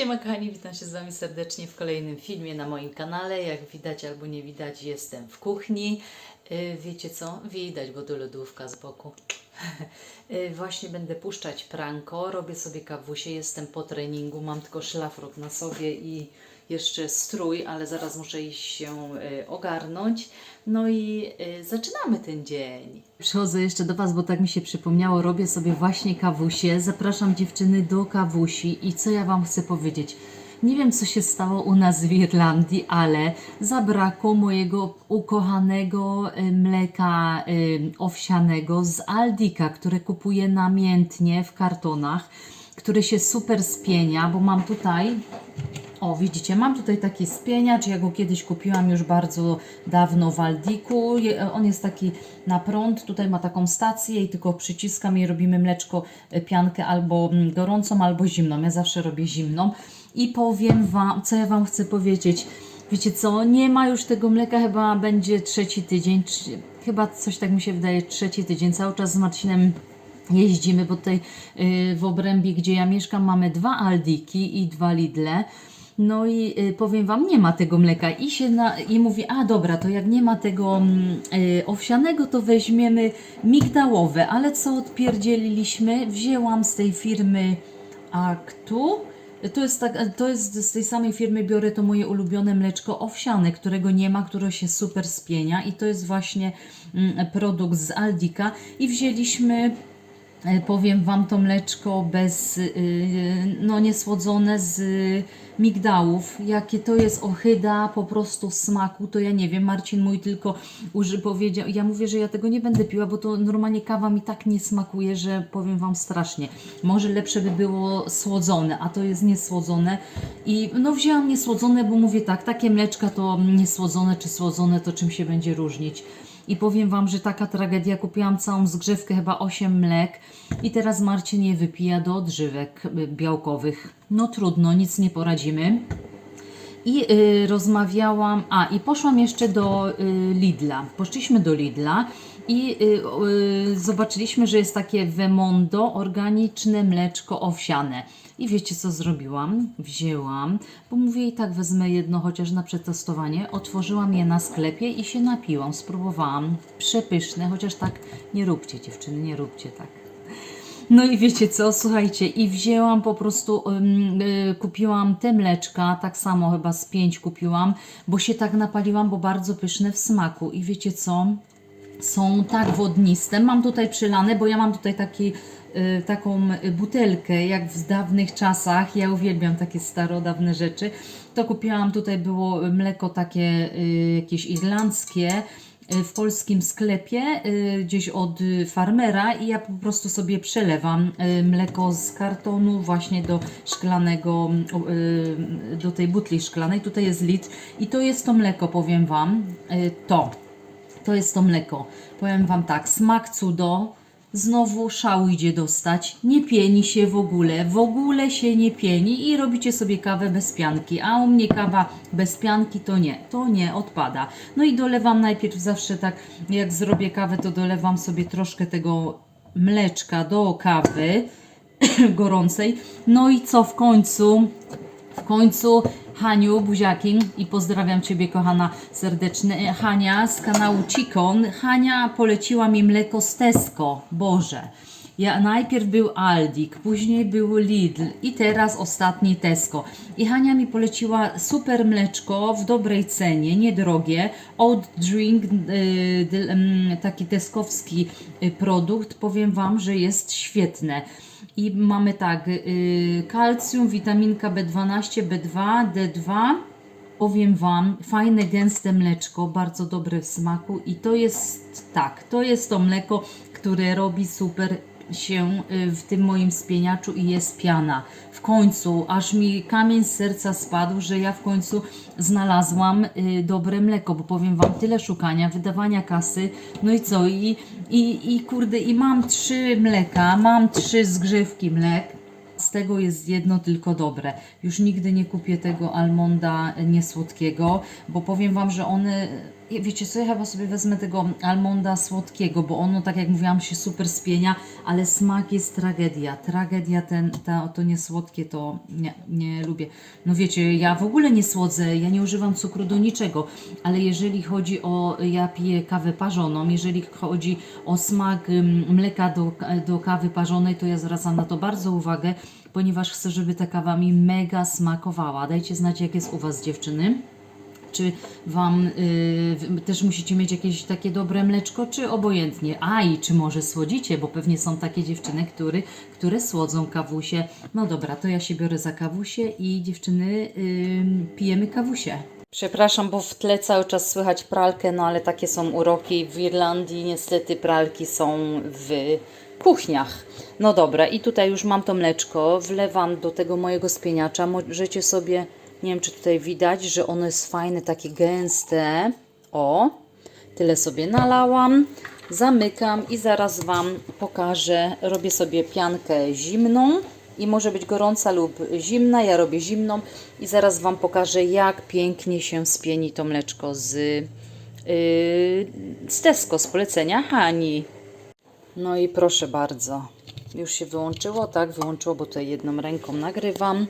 Siema kochani, witam się z Wami serdecznie w kolejnym filmie na moim kanale. Jak widać albo nie widać, jestem w kuchni. Yy, Wiecie co? Widać, bo tu lodówka z boku. Yy, Właśnie będę puszczać pranko, robię sobie kawusie, jestem po treningu, mam tylko szlafrok na sobie i jeszcze strój, ale zaraz muszę iść się yy, ogarnąć. No i yy, zaczynamy ten dzień. Przychodzę jeszcze do Was, bo tak mi się przypomniało, robię sobie właśnie kawusie. Zapraszam dziewczyny do kawusi i co ja Wam chcę powiedzieć. Nie wiem, co się stało u nas w Irlandii, ale zabrakło mojego ukochanego y, mleka y, owsianego z Aldika, które kupuję namiętnie w kartonach, które się super spienia, bo mam tutaj o, widzicie, mam tutaj taki spieniacz, ja go kiedyś kupiłam już bardzo dawno w Aldiku. Je- On jest taki na prąd, tutaj ma taką stację i tylko przyciskam i robimy mleczko, e, piankę albo mm, gorącą, albo zimną. Ja zawsze robię zimną. I powiem Wam, co ja Wam chcę powiedzieć. Wiecie co, nie ma już tego mleka, chyba będzie trzeci tydzień, chyba coś tak mi się wydaje, trzeci tydzień. Cały czas z Marcinem jeździmy, bo tutaj y, w obrębie, gdzie ja mieszkam, mamy dwa Aldiki i dwa Lidle. No i y, powiem Wam, nie ma tego mleka. I się na, i mówi, a dobra, to jak nie ma tego mm, y, owsianego, to weźmiemy migdałowe. Ale co odpierdzieliliśmy? Wzięłam z tej firmy Aktu. To jest, tak, to jest z tej samej firmy, biorę to moje ulubione mleczko owsiane, którego nie ma, które się super spienia i to jest właśnie mm, produkt z Aldika i wzięliśmy Powiem Wam to mleczko bez, y, no niesłodzone z migdałów. Jakie to jest ochyda po prostu smaku, to ja nie wiem. Marcin mój tylko uży powiedział, ja mówię, że ja tego nie będę piła, bo to normalnie kawa mi tak nie smakuje, że powiem Wam strasznie. Może lepsze by było słodzone, a to jest niesłodzone. I no wzięłam niesłodzone, bo mówię tak, takie mleczka to niesłodzone czy słodzone, to czym się będzie różnić. I powiem Wam, że taka tragedia. Kupiłam całą zgrzewkę, chyba 8 mlek i teraz Marcin je wypija do odżywek y, białkowych. No trudno, nic nie poradzimy. I y, rozmawiałam, a i poszłam jeszcze do y, Lidla. Poszliśmy do Lidla i y, y, zobaczyliśmy, że jest takie Wemondo organiczne mleczko owsiane. I wiecie co zrobiłam? Wzięłam, bo mówię i tak wezmę jedno chociaż na przetestowanie. Otworzyłam je na sklepie i się napiłam, spróbowałam. Przepyszne, chociaż tak nie róbcie dziewczyny, nie róbcie tak. No i wiecie co, słuchajcie, i wzięłam po prostu, ym, y, kupiłam te mleczka, tak samo chyba z pięć kupiłam, bo się tak napaliłam, bo bardzo pyszne w smaku. I wiecie co, są tak wodniste. Mam tutaj przylane, bo ja mam tutaj taki, taką butelkę, jak w dawnych czasach. Ja uwielbiam takie starodawne rzeczy. To kupiłam, tutaj było mleko takie y, jakieś irlandzkie y, w polskim sklepie, y, gdzieś od y, farmera i ja po prostu sobie przelewam y, mleko z kartonu właśnie do szklanego, y, do tej butli szklanej. Tutaj jest litr i to jest to mleko, powiem Wam, y, to. To jest to mleko. Powiem Wam tak, smak cudo. Znowu szału idzie dostać. Nie pieni się w ogóle. W ogóle się nie pieni i robicie sobie kawę bez pianki. A u mnie kawa bez pianki to nie. To nie, odpada. No i dolewam najpierw zawsze tak, jak zrobię kawę, to dolewam sobie troszkę tego mleczka do kawy gorącej. No i co w końcu? W końcu Haniu, buziaki i pozdrawiam Ciebie kochana serdecznie. Hania z kanału Cikon. Hania poleciła mi mleko z Tesco. Boże. Ja, najpierw był Aldik, później był Lidl i teraz ostatni Tesco. I Hania mi poleciła super mleczko w dobrej cenie, niedrogie. Oat Drink, y, ym, taki teskowski y, produkt. Powiem Wam, że jest świetne. I mamy tak, y, kalcium, witaminka B12, B2, D2. Powiem Wam, fajne, gęste mleczko, bardzo dobre w smaku i to jest tak, to jest to mleko, które robi super się y, w tym moim spieniaczu i jest piana. W końcu, aż mi kamień z serca spadł, że ja w końcu znalazłam y, dobre mleko, bo powiem Wam, tyle szukania, wydawania kasy, no i co, i, i, i kurde, i mam trzy mleka, mam trzy zgrzewki mlek, z tego jest jedno tylko dobre. Już nigdy nie kupię tego almonda niesłodkiego, bo powiem Wam, że one wiecie co, ja chyba sobie wezmę tego almonda słodkiego, bo ono, tak jak mówiłam, się super spienia, ale smak jest tragedia. Tragedia ten, ta, to nie słodkie, to nie, nie lubię. No wiecie, ja w ogóle nie słodzę, ja nie używam cukru do niczego, ale jeżeli chodzi o, ja piję kawę parzoną, jeżeli chodzi o smak mleka do, do kawy parzonej, to ja zwracam na to bardzo uwagę, ponieważ chcę, żeby ta kawa mi mega smakowała. Dajcie znać, jak jest u Was dziewczyny. Czy Wam y, też musicie mieć jakieś takie dobre mleczko, czy obojętnie? A i czy może słodzicie, bo pewnie są takie dziewczyny, który, które słodzą kawusie. No dobra, to ja się biorę za kawusie i dziewczyny y, pijemy kawusie. Przepraszam, bo w tle cały czas słychać pralkę, no ale takie są uroki. W Irlandii niestety pralki są w kuchniach. No dobra, i tutaj już mam to mleczko, wlewam do tego mojego spieniacza. Możecie sobie, nie wiem czy tutaj widać, że ono jest fajne, takie gęste. O, tyle sobie nalałam, zamykam i zaraz Wam pokażę. Robię sobie piankę zimną i może być gorąca lub zimna. Ja robię zimną i zaraz Wam pokażę, jak pięknie się spieni to mleczko z, yy, z Tesco, z polecenia Hani. No i proszę bardzo. Już się wyłączyło, tak? Wyłączyło, bo tutaj jedną ręką nagrywam.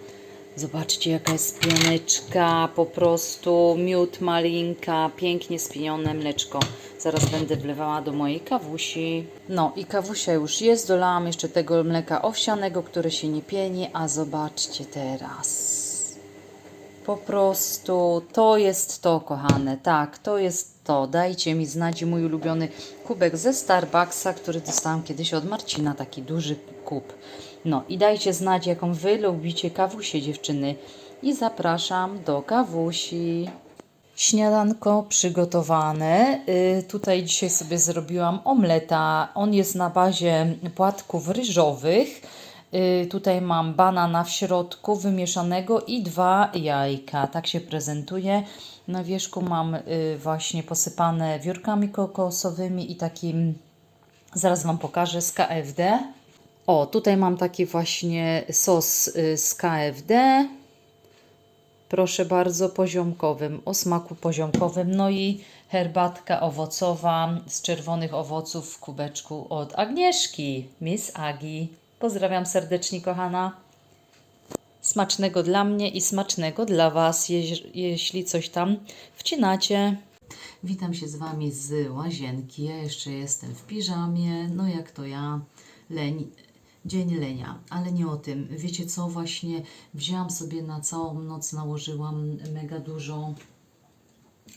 Zobaczcie, jaka jest pianeczka, po prostu miód, malinka, pięknie spienione mleczko. Zaraz będę wlewała do mojej kawusi. No i kawusia już jest, dolałam jeszcze tego mleka owsianego, które się nie pieni, a zobaczcie teraz. Po prostu to jest to, kochane. Tak, to jest to. Dajcie mi znać mój ulubiony kubek ze Starbucksa, który dostałam kiedyś od Marcina, taki duży kub. No i dajcie znać, jaką wy lubicie kawusie, dziewczyny. I zapraszam do kawusi. Śniadanko przygotowane. Y, tutaj dzisiaj sobie zrobiłam omleta. On jest na bazie płatków ryżowych. Y, Tutaj mam banana w środku wymieszanego i dwa jajka. Tak się prezentuje. Na wierzchu mam y, właśnie posypane wiórkami kokosowymi i takim, zaraz Wam pokażę, z KFD. O, tutaj mam taki właśnie sos y, z KFD. Proszę bardzo, poziomkowym, o smaku poziomkowym. No i herbatka owocowa z czerwonych owoców w kubeczku od Agnieszki, Miss Agi. Pozdrawiam serdecznie, kochana. Smacznego dla mnie i smacznego dla Was, jeśli coś tam wcinacie. Witam się z Wami z łazienki. Ja jeszcze jestem w piżamie. No jak to ja, leń, dzień lenia, ale nie o tym. Wiecie co, właśnie wzięłam sobie na całą noc, nałożyłam mega dużo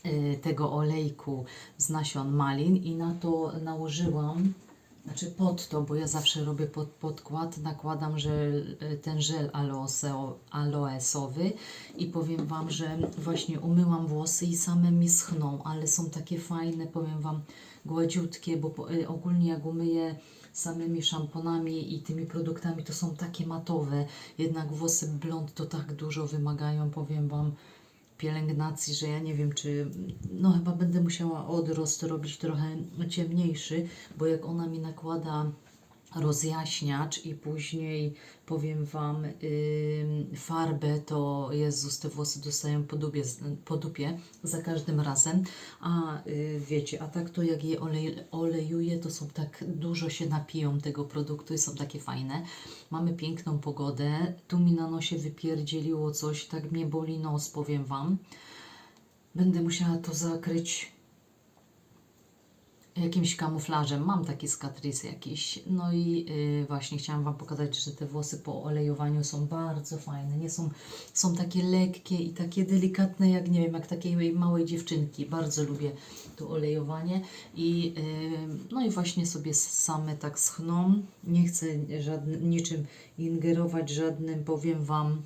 y, tego olejku z nasion malin i na to nałożyłam, znaczy pod to, bo ja zawsze robię pod, podkład, nakładam żel, y, ten żel aloeseo, aloesowy i powiem Wam, że właśnie umyłam włosy i same mi schną, ale są takie fajne, powiem Wam, gładziutkie, bo y, ogólnie jak umyję samymi szamponami i tymi produktami, to są takie matowe, jednak włosy blond to tak dużo wymagają, powiem Wam, pielęgnacji, że ja nie wiem, czy no chyba będę musiała odrost robić trochę ciemniejszy, bo jak ona mi nakłada rozjaśniacz i później powiem Wam ym, farbę, to Jezus, te włosy dostają po dupie, po dupie za każdym razem, a y, wiecie, a tak to jak je olej, olejuję, to są tak, dużo się napiją tego produktu i są takie fajne. Mamy piękną pogodę, tu mi na nosie wypierdzieliło coś, tak mnie boli nos, powiem Wam. Będę musiała to zakryć jakimś kamuflażem. Mam taki Catrice jakiś. No i y, właśnie chciałam Wam pokazać, że te włosy po olejowaniu są bardzo fajne. Nie są, są takie lekkie i takie delikatne, jak nie wiem, jak takiej małej dziewczynki. Bardzo lubię to olejowanie. I, y, no i właśnie sobie same tak schną. Nie chcę żadnym, niczym ingerować, żadnym, powiem Wam,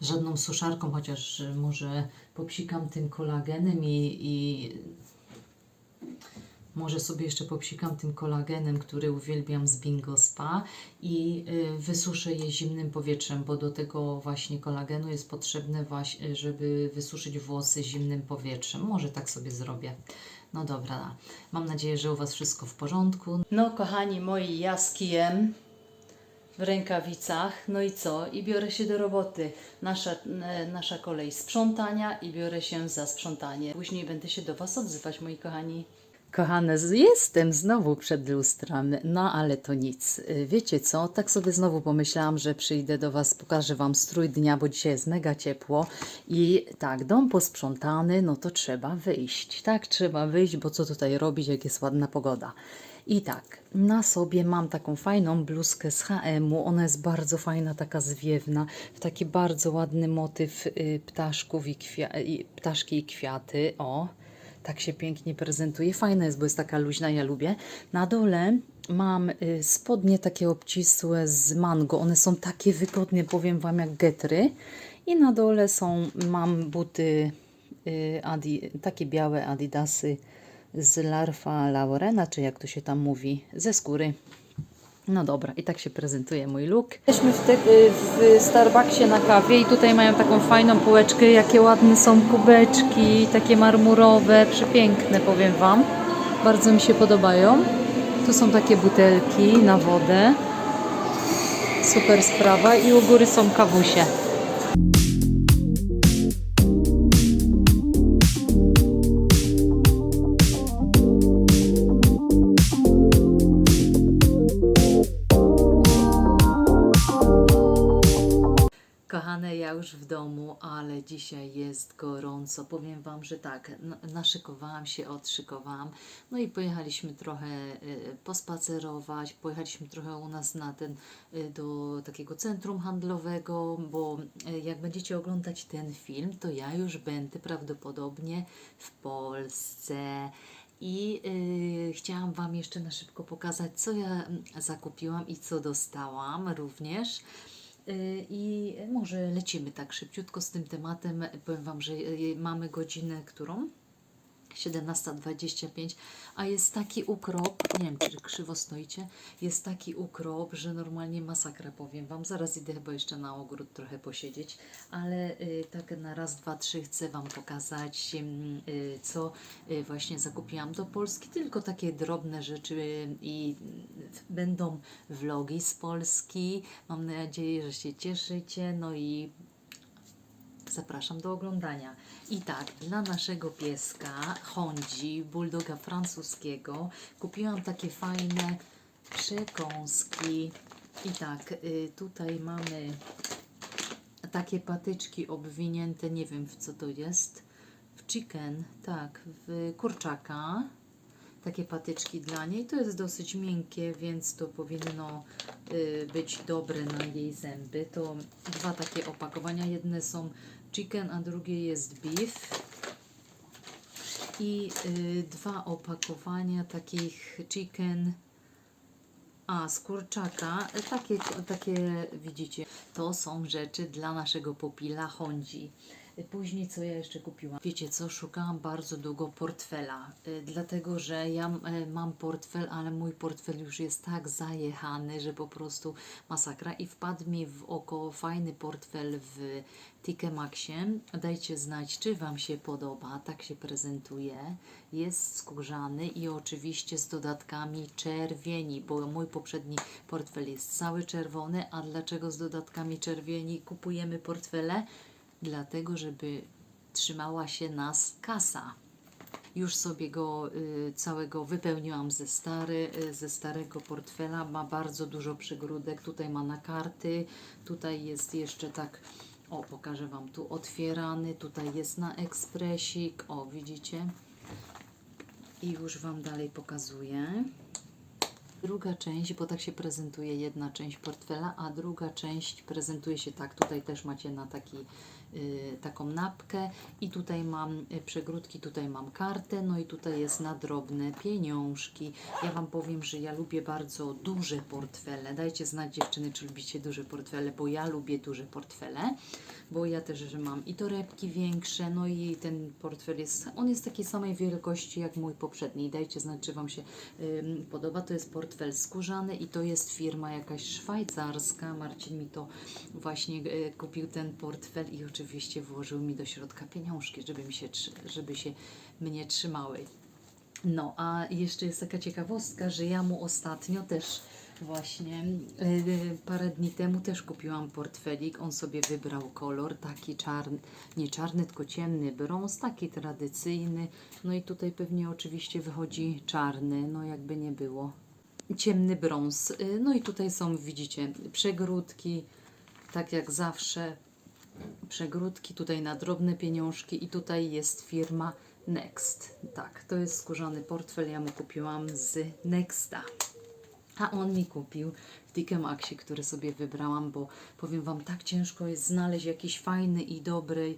żadną suszarką, chociaż może popsikam tym kolagenem i, i może sobie jeszcze popsikam tym kolagenem, który uwielbiam z Bingo Spa i y, wysuszę je zimnym powietrzem, bo do tego właśnie kolagenu jest potrzebne, właśnie, żeby wysuszyć włosy zimnym powietrzem. Może tak sobie zrobię. No dobra, mam nadzieję, że u Was wszystko w porządku. No kochani moi, ja z kijem w rękawicach. No i co? I biorę się do roboty. Nasza, e, nasza kolej sprzątania i biorę się za sprzątanie. Później będę się do Was odzywać, moi kochani. Kochane, jestem znowu przed lustrem, no ale to nic. Y, Wiecie co, tak sobie znowu pomyślałam, że przyjdę do Was, pokażę Wam strój dnia, bo dzisiaj jest mega ciepło i tak, dom posprzątany, no to trzeba wyjść, tak, trzeba wyjść, bo co tutaj robić, jak jest ładna pogoda. I tak, na sobie mam taką fajną bluzkę z H&M-u, ona jest bardzo fajna, taka zwiewna, w taki bardzo ładny motyw y, ptaszków i, i ptaszki i kwiaty, o, tak się pięknie prezentuje. Fajna jest, bo jest taka luźna, ja lubię. Na dole mam y, spodnie takie obcisłe z mango. One są takie wygodne, powiem Wam, jak getry. I na dole są, mam buty y, adi, takie białe adidasy z Larfa Laurena, czy jak to się tam mówi, ze skóry. No dobra, i tak się prezentuje mój look. Jesteśmy w, te, w Starbucksie na kawie i tutaj mają taką fajną półeczkę. Jakie ładne są kubeczki, takie marmurowe, przepiękne powiem Wam. Bardzo mi się podobają. Tu są takie butelki na wodę. Super sprawa i u góry są kawusie. Gorąco. Powiem Wam, że tak, naszykowałam się, odszykowałam. No i pojechaliśmy trochę y, pospacerować, pojechaliśmy trochę u nas na ten, y, do takiego centrum handlowego, bo y, jak będziecie oglądać ten film, to ja już będę prawdopodobnie w Polsce. I y, chciałam Wam jeszcze na szybko pokazać, co ja mm, zakupiłam i co dostałam również. Y, I może lecimy tak szybciutko z tym tematem. Powiem Wam, że y, mamy godzinę, którą? 17.25, a jest taki ukrop, nie wiem czy krzywo stoicie, jest taki ukrop, że normalnie masakra powiem Wam. Zaraz idę chyba jeszcze na ogród trochę posiedzieć, ale y, tak na raz, dwa, trzy chcę Wam pokazać, y, co y, właśnie zakupiłam do Polski. Tylko takie drobne rzeczy y, i y, będą vlogi z Polski. Mam nadzieję, że się cieszycie. No i Zapraszam do oglądania. I tak, dla naszego pieska, Hondzi, bulldoga francuskiego, kupiłam takie fajne przekąski. I tak, y, tutaj mamy takie patyczki obwinięte, nie wiem w co to jest, w chicken, tak, w kurczaka. Takie patyczki dla niej. To jest dosyć miękkie, więc to powinno y, być dobre na jej zęby. To dwa takie opakowania. Jedne są chicken, a drugie jest beef. I y, dwa opakowania takich chicken a, z kurczaka, e, takie, takie widzicie, to są rzeczy dla naszego pupila Hondzi. Później co ja jeszcze kupiłam? Wiecie co, szukałam bardzo długo portfela, e, dlatego że ja e, mam portfel, ale mój portfel już jest tak zajechany, że po prostu masakra i wpadł mi w oko fajny portfel w Tike Maxie. Dajcie znać, czy Wam się podoba, tak się prezentuje. Jest skórzany i oczywiście z dodatkami czerwieni, bo mój poprzedni portfel jest cały czerwony, a dlaczego z dodatkami czerwieni kupujemy portfele? Dlatego, żeby trzymała się nas kasa. Już sobie go y, całego wypełniłam ze, stary, y, ze starego portfela. Ma bardzo dużo przygródek. Tutaj ma na karty. Tutaj jest jeszcze tak, o pokażę Wam tu otwierany. Tutaj jest na ekspresik. O, widzicie? I już Wam dalej pokazuję. Druga część, bo tak się prezentuje jedna część portfela, a druga część prezentuje się tak. Tutaj też macie na taki, taką napkę i tutaj mam y, przegródki, tutaj mam kartę, no i tutaj jest na drobne pieniążki. Ja Wam powiem, że ja lubię bardzo duże portfele. Dajcie znać dziewczyny, czy lubicie duże portfele, bo ja lubię duże portfele, bo ja też, że mam i torebki większe, no i ten portfel jest, on jest takiej samej wielkości jak mój poprzedni. Dajcie znać, czy Wam się podoba. To jest portfel skórzany i to jest firma jakaś szwajcarska. Marcin mi to właśnie y, kupił ten portfel i oczywiście włożył mi do środka pieniążki, żeby, mi się, żeby się mnie trzymały. No, a jeszcze jest taka ciekawostka, że ja mu ostatnio też Właśnie y, parę dni temu też kupiłam portfelik. On sobie wybrał kolor, taki czarny, nie czarny, tylko ciemny brąz, taki tradycyjny. No i tutaj pewnie oczywiście wychodzi czarny, no jakby nie było. Ciemny brąz. Y, No i tutaj są, widzicie, przegródki, tak jak zawsze. Przegródki tutaj na drobne pieniążki i tutaj jest firma Next. Tak, to jest skórzany portfel, ja mu kupiłam z Nexta. A on mi kupił w Maxie, który sobie wybrałam, bo powiem Wam, tak ciężko jest znaleźć jakiś fajny i dobry,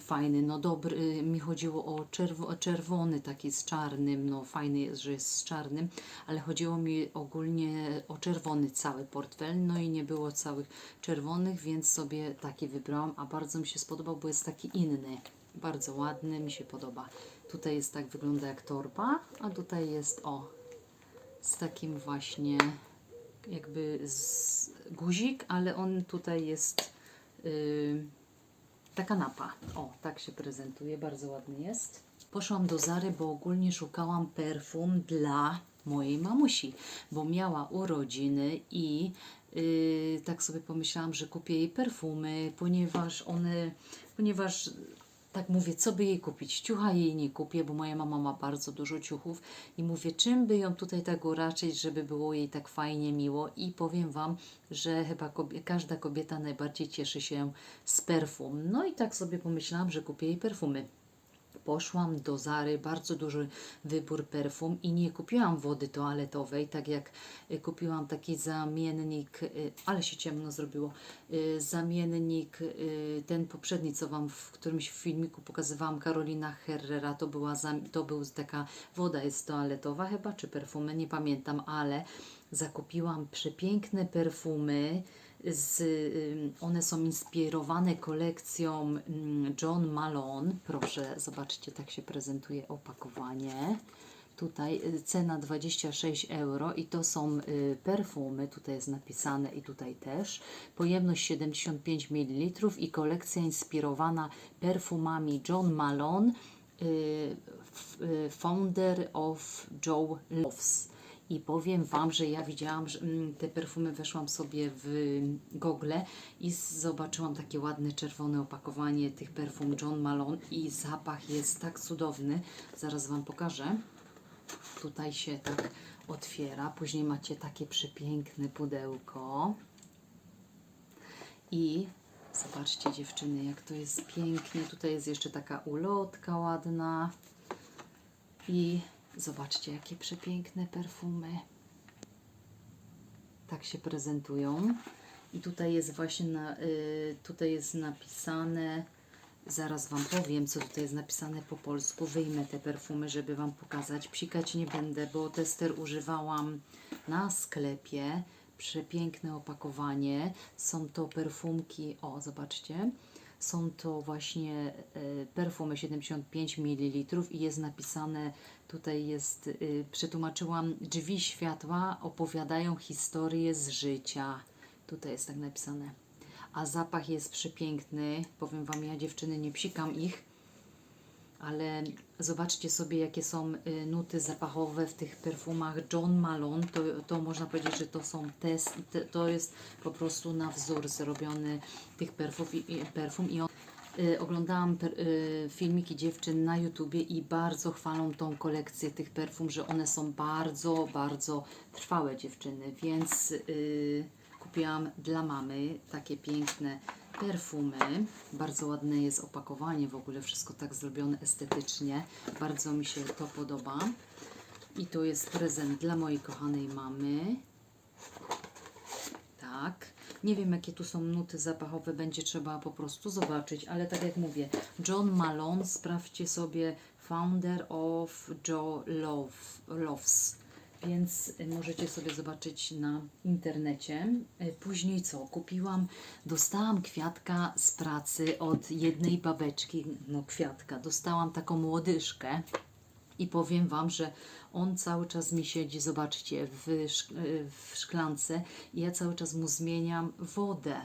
fajny, no dobry, mi chodziło o czerwo, czerwony taki z czarnym, no fajny jest, że jest z czarnym, ale chodziło mi ogólnie o czerwony cały portfel, no i nie było całych czerwonych, więc sobie taki wybrałam, a bardzo mi się spodobał, bo jest taki inny, bardzo ładny, mi się podoba. Tutaj jest tak, wygląda jak torba, a tutaj jest, o, z takim właśnie jakby z guzik, ale on tutaj jest yy, ta kanapa. O, tak się prezentuje, bardzo ładny jest. Poszłam do Zary, bo ogólnie szukałam perfum dla mojej mamusi, bo miała urodziny i yy, tak sobie pomyślałam, że kupię jej perfumy, ponieważ one, ponieważ tak mówię, co by jej kupić? Ciucha jej nie kupię, bo moja mama ma bardzo dużo ciuchów i mówię, czym by ją tutaj tak uraczyć, żeby było jej tak fajnie, miło i powiem Wam, że chyba kobie, każda kobieta najbardziej cieszy się z perfum. No i tak sobie pomyślałam, że kupię jej perfumy. Poszłam do Zary, bardzo duży wybór perfum i nie kupiłam wody toaletowej, tak jak y, kupiłam taki zamiennik, y, ale się ciemno zrobiło, y, zamiennik, ten poprzedni, co Wam w którymś filmiku pokazywałam, Karolina Herrera, to była, to był taka woda jest toaletowa chyba, czy perfumy, nie pamiętam, ale zakupiłam przepiękne perfumy, z, one są inspirowane kolekcją ym, John Malone. Proszę, zobaczcie, tak się prezentuje opakowanie. Tutaj y, cena 26 euro i to są y, perfumy, tutaj jest napisane i tutaj też. Pojemność 75 ml i kolekcja inspirowana perfumami John Malone, y, founder of Joe Loves. I powiem Wam, że ja widziałam, że mm, te perfumy weszłam sobie w Google i zobaczyłam takie ładne czerwone opakowanie tych perfum John Malone i zapach jest tak cudowny. Zaraz Wam pokażę. Tutaj się tak otwiera. Później macie takie przepiękne pudełko. I zobaczcie dziewczyny, jak to jest pięknie. Tutaj jest jeszcze taka ulotka ładna. I zobaczcie, jakie przepiękne perfumy. Tak się prezentują. I tutaj jest właśnie na, y, tutaj jest napisane, zaraz Wam powiem, co tutaj jest napisane po polsku. Wyjmę te perfumy, żeby Wam pokazać. Psikać nie będę, bo tester używałam na sklepie. Przepiękne opakowanie. Są to perfumki, o zobaczcie. Są to właśnie e, perfumy 75 ml i jest napisane, tutaj jest, y, przetłumaczyłam, drzwi światła opowiadają historię z życia. Tutaj jest tak napisane. A zapach jest przepiękny. Powiem Wam, ja dziewczyny nie psikam ich, ale zobaczcie sobie, jakie są y, nuty zapachowe w tych perfumach John Malone. To, to można powiedzieć, że to są test, te, to jest po prostu na wzór zrobiony tych perfum i, perfum i on, y, oglądałam per, y, filmiki dziewczyn na YouTubie i bardzo chwalą tą kolekcję tych perfum, że one są bardzo, bardzo trwałe dziewczyny, więc y, kupiłam dla mamy takie piękne perfumy. Bardzo ładne jest opakowanie, w ogóle wszystko tak zrobione estetycznie. Bardzo mi się to podoba. I to jest prezent dla mojej kochanej mamy. Tak. Nie wiem, jakie tu są nuty zapachowe, będzie trzeba po prostu zobaczyć, ale tak jak mówię, John Malone, sprawdźcie sobie Founder of Joe Love, Loves, więc możecie sobie zobaczyć na internecie. Y, Później co? Kupiłam, dostałam kwiatka z pracy od jednej babeczki, no kwiatka, dostałam taką młodyżkę, i powiem Wam, że on cały czas mi siedzi, zobaczcie, w, y, w szklance i ja cały czas mu zmieniam wodę.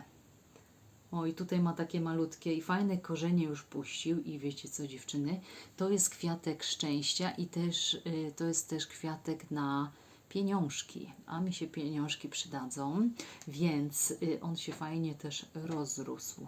O, i tutaj ma takie malutkie i fajne korzenie już puścił i wiecie co dziewczyny, to jest kwiatek szczęścia i też y, to jest też kwiatek na pieniążki, a mi się pieniążki przydadzą, więc y, on się fajnie też rozrósł.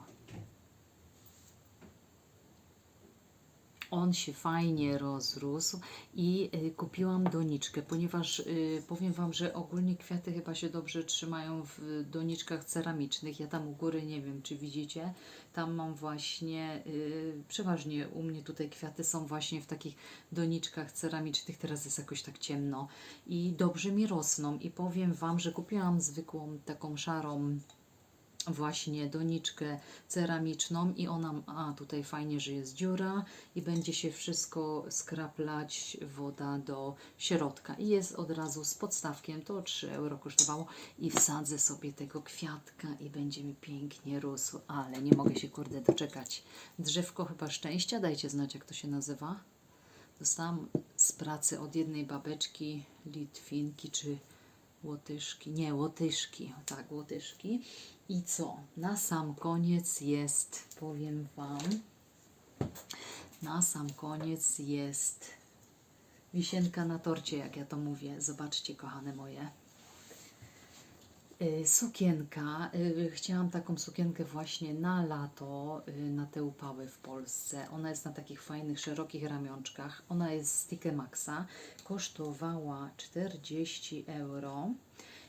On się fajnie rozrósł i y, kupiłam doniczkę, ponieważ y, powiem Wam, że ogólnie kwiaty chyba się dobrze trzymają w doniczkach ceramicznych. Ja tam u góry nie wiem, czy widzicie, tam mam właśnie, y, przeważnie u mnie tutaj kwiaty są właśnie w takich doniczkach ceramicznych. Teraz jest jakoś tak ciemno i dobrze mi rosną. I powiem Wam, że kupiłam zwykłą taką szarą właśnie doniczkę ceramiczną i ona, a tutaj fajnie, że jest dziura i będzie się wszystko skraplać woda do środka i jest od razu z podstawkiem, to 3 euro kosztowało i wsadzę sobie tego kwiatka i będzie mi pięknie rósł, ale nie mogę się kurde doczekać. Drzewko chyba szczęścia, dajcie znać jak to się nazywa. Dostałam z pracy od jednej babeczki, Litwinki czy Łotyszki, nie, Łotyszki, tak, Łotyszki. I co? Na sam koniec jest, powiem Wam, na sam koniec jest wisienka na torcie, jak ja to mówię. Zobaczcie, kochane moje. Y, Sukienka. y, Chciałam taką sukienkę właśnie na lato, y, na te upały w Polsce. Ona jest na takich fajnych, szerokich ramionczkach. Ona jest z Maxa. Kosztowała 40 euro.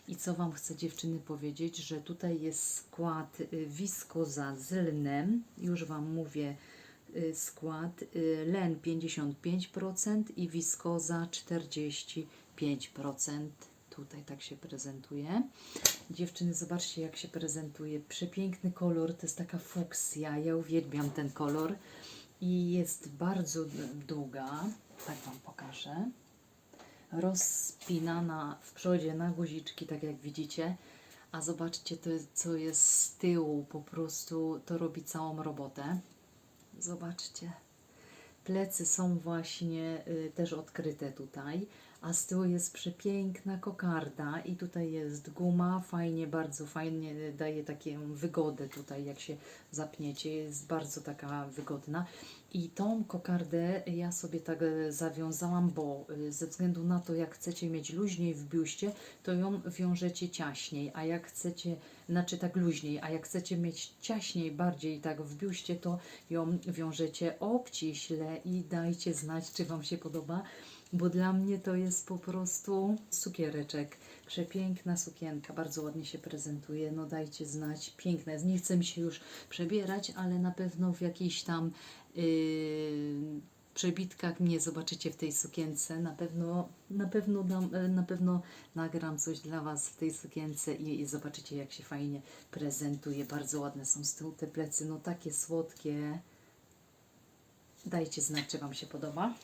I co Wam chcę dziewczyny powiedzieć, że tutaj jest skład y, wiskoza z lnem. Już Wam mówię y, skład. y, Len 55% i wiskoza 45%. Tutaj tak się prezentuje. Dziewczyny, zobaczcie jak się prezentuje. Przepiękny kolor, to jest taka fuksja. Ja uwielbiam ten kolor. I jest bardzo długa. Tak Wam pokażę rozpinana w przodzie na guziczki, tak jak widzicie. A zobaczcie, to, co jest z tyłu, po prostu to robi całą robotę. Zobaczcie. Plecy są właśnie y, też odkryte tutaj, a z tyłu jest przepiękna kokarda i tutaj jest guma, fajnie, bardzo fajnie daje taką wygodę tutaj, jak się zapniecie, jest bardzo taka wygodna. I tą kokardę ja sobie tak zawiązałam, bo y, ze względu na to, jak chcecie mieć luźniej w biuście, to ją wiążecie ciaśniej, a jak chcecie, znaczy tak luźniej, a jak chcecie mieć ciaśniej bardziej tak w biuście, to ją wiążecie obciśle i dajcie znać, czy Wam się podoba, bo dla mnie to jest po prostu cukiereczek. Przepiękna sukienka, bardzo ładnie się prezentuje, no dajcie znać, piękna jest. Nie chcę mi się już przebierać, ale na pewno w jakiejś tam yy, przebitkach mnie zobaczycie w tej sukience. Na pewno, na pewno, dam, e, na pewno nagram coś dla Was w tej sukience i, i zobaczycie, jak się fajnie prezentuje. Bardzo ładne są z tyłu te plecy, no takie słodkie. Dajcie znać, czy Wam się podoba.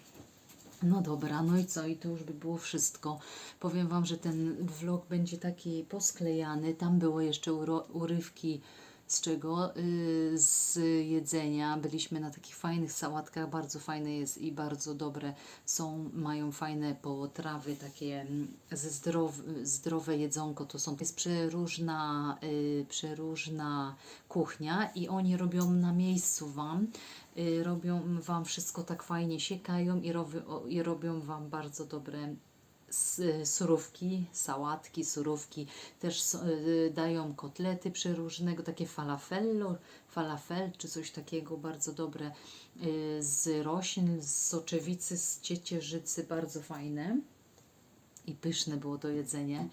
No dobra, no i co? I to już by było wszystko. Powiem Wam, że ten vlog będzie taki posklejany. Tam było jeszcze urywki z czego? Yy, z jedzenia. Byliśmy na takich fajnych sałatkach, bardzo fajne jest i bardzo dobre są, mają fajne potrawy, takie mm, ze zdrow, zdrowe jedzonko. To są, jest przeróżna, yy, przeróżna kuchnia i oni robią na miejscu Wam. Y, robią Wam wszystko tak fajnie, siekają i, robi, o, i robią Wam bardzo dobre y, surówki, sałatki, surówki. Też y, dają kotlety przeróżnego, takie falafello, falafel czy coś takiego, bardzo dobre y, z roślin, z soczewicy, z ciecierzycy, bardzo fajne i pyszne było to jedzenie.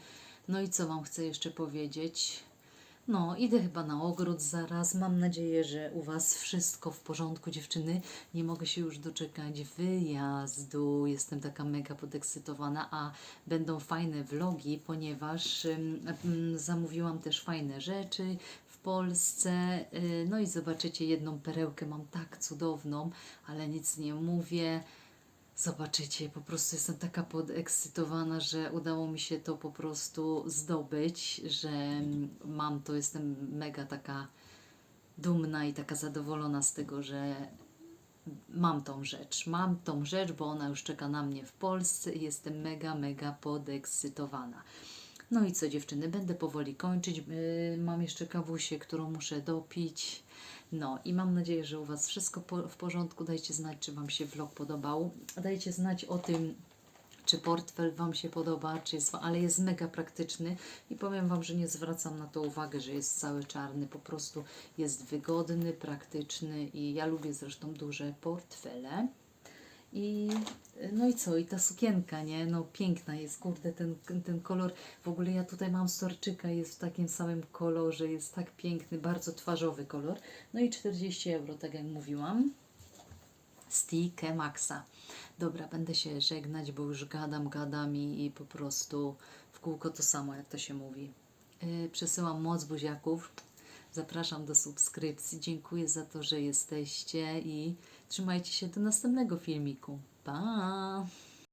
No i co Wam chcę jeszcze powiedzieć? No, idę chyba na ogród zaraz. Mam nadzieję, że u Was wszystko w porządku, dziewczyny. Nie mogę się już doczekać wyjazdu. Jestem taka mega podekscytowana, a będą fajne vlogi, ponieważ ym, ym, zamówiłam też fajne rzeczy w Polsce. Y, no i zobaczycie jedną perełkę, mam tak cudowną, ale nic nie mówię. Zobaczycie, po prostu jestem taka podekscytowana, że udało mi się to po prostu zdobyć, że mam to, jestem mega taka dumna i taka zadowolona z tego, że mam tą rzecz. Mam tą rzecz, bo ona już czeka na mnie w Polsce i jestem mega, mega podekscytowana. No i co dziewczyny, będę powoli kończyć. Yy, mam jeszcze kawusię, którą muszę dopić. No i mam nadzieję, że u Was wszystko po, w porządku. Dajcie znać, czy Wam się vlog podobał. Dajcie znać o tym, czy portfel Wam się podoba, czy jest, ale jest mega praktyczny i powiem Wam, że nie zwracam na to uwagę, że jest cały czarny, po prostu jest wygodny, praktyczny i ja lubię zresztą duże portfele. I no i co, i ta sukienka, nie? No piękna jest, kurde, ten, ten kolor. W ogóle ja tutaj mam storczyka, jest w takim samym kolorze, jest tak piękny, bardzo twarzowy kolor. No i 40 euro, tak jak mówiłam. Stikę Maxa. Dobra, będę się żegnać, bo już gadam, gadam i, i po prostu w kółko to samo, jak to się mówi. Yy, przesyłam moc buziaków. Zapraszam do subskrypcji. Dziękuję za to, że jesteście i trzymajcie się do następnego filmiku. Pa!